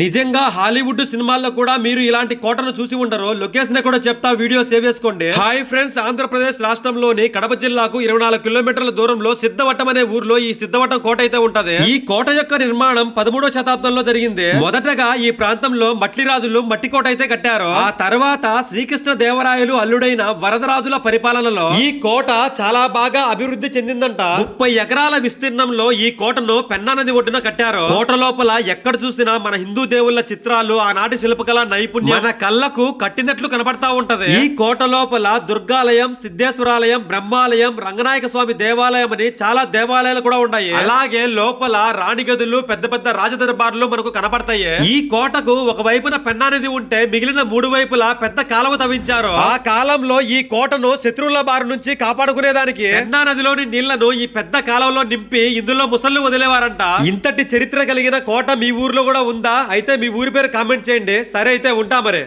నిజంగా హాలీవుడ్ సినిమాల్లో కూడా మీరు ఇలాంటి కోటను చూసి ఉండరు. లొకేషన్ కూడా చెప్తా వీడియో సేవ్ చేసుకోండి. హాయ్ ఫ్రెండ్స్ ఆంధ్రప్రదేశ్ రాష్ట్రంలోని కడప జిల్లాకు ఇరవై నాలుగు కిలోమీటర్ల దూరంలో సిద్ధవటం అనే ఊర్లో ఈ సిద్ధవటం కోట అయితే ఉంటది. ఈ కోట యొక్క నిర్మాణం పదమూడో శతాబ్దంలో జరిగింది. మొదటగా ఈ ప్రాంతంలో మట్టి రాజులు మట్టి కోట అయితే కట్టారు. ఆ తర్వాత శ్రీకృష్ణ దేవరాయలు అల్లుడైన వరదరాజుల పరిపాలనలో ఈ కోట చాలా బాగా అభివృద్ధి చెందిందంట. ముప్పై ఎకరాల విస్తీర్ణంలో ఈ కోటను పెన్నా నది ఒడ్డున కట్టారు. కోట లోపల ఎక్కడ చూసినా మన హిందూ దేవుళ్ళ చిత్రాలు ఆనాటి శిల్పకళ నైపుణ్యం మన కళ్ళకు కట్టినట్లు కనబడతా ఉంటది. ఈ కోట లోపల దుర్గాలయం సిద్ధేశ్వరాలయం బ్రహ్మాలయం రంగనాయక స్వామి దేవాలయం అని చాలా దేవాలయాలు కూడా ఉన్నాయి. అలాగే లోపల రాణి గదులు పెద్ద పెద్ద రాజదర్బార్లు మనకు కనబడతాయి ఈ కోటకు ఒక వైపున పెన్నా నది ఉంటే మిగిలిన మూడు వైపులా పెద్ద కాలువ తవ్వించారు. ఆ కాలంలో ఈ కోటను శత్రువుల బారి నుంచి కాపాడుకునేదానికి పెన్నా నదిలోని నీళ్ళను ఈ పెద్ద కాలువలో నింపి ఇందులో ముసళ్ళు వదిలేవారంట. ఇంతటి చరిత్ర కలిగిన కోట మీ ఊర్లో కూడా ఉందా? అయితే మీ ఊరి పేరు కామెంట్ చేయండి. సరే అయితే ఉంటా మరి.